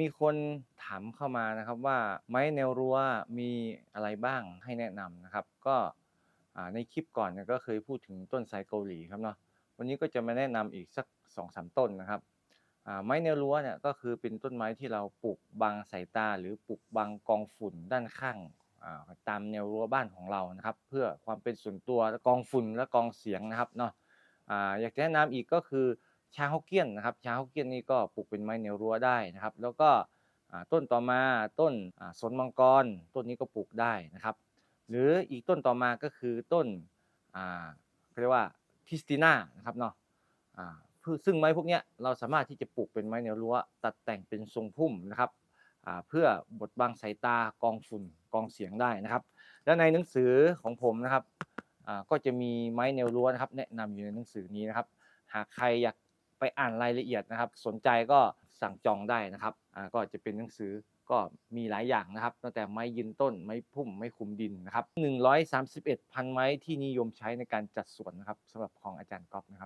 มีคนถามเข้ามานะครับว่าไม้แนวรั้วมีอะไรบ้างให้แนะนำนะครับ ก็ในคลิปก่อนก็เคยพูดถึงต้นไทรเกาหลีครับเนาะวันนี้ก็จะมาแนะนำอีกสักสองสามต้นนะครับไม้แนวรั้วเนี่ยก็คือเป็นต้นไม้ที่เราปลูกบังสายตา หรือปลูกบังกองฝุ่นด้านข้างตามแนวรั้วบ้านของเรานะครับ เพื่อความเป็นส่วนตัวกองฝุ่นและกองเสียงนะครับเนาะอ่าอยากจะแนะนำอีกก็คือ ชาฮกเกี้ยนนะครับชาฮกเกี้ยนนี่ก็ปลูกเป็นไม้แนวรั้วได้นะครับ แล้วก็ต้นต่อมาต้นสนมังกร ต้นนี้ก็ปลูกได้นะครับ หรืออีกต้นต่อมาก็คือต้นเรียกว่าทิสติน่านะครับเนาะอ่าซึ่งไม้พวกนี้เราสามารถที่จะปลูกเป็นไม้แนวรั้ว ตัดแต่งเป็นทรงพุ่มนะครับอ่าเพื่อบดบังสายตากองฝุ่นกองเสียงได้นะครับ และในหนังสือของผมนะครับอ่าก็จะมีไม้แนวรั้วนะครับ แนะนำอยู่ในหนังสือนี้นะครับ หากใครอยาก ไปอ่านรายละเอียดนะครับ สนใจก็สั่งจองได้นะครับอ่าก็จะเป็นหนังสือก็มีหลายอย่างนะครับ ตั้งแต่ไม้ยืนต้นไม้พุ่มไม้คุมดินนะครับ131พันไม้ที่นิยมใช้ในการจัดสวนนะครับสำหรับของอาจารย์ก๊อฟนะครับ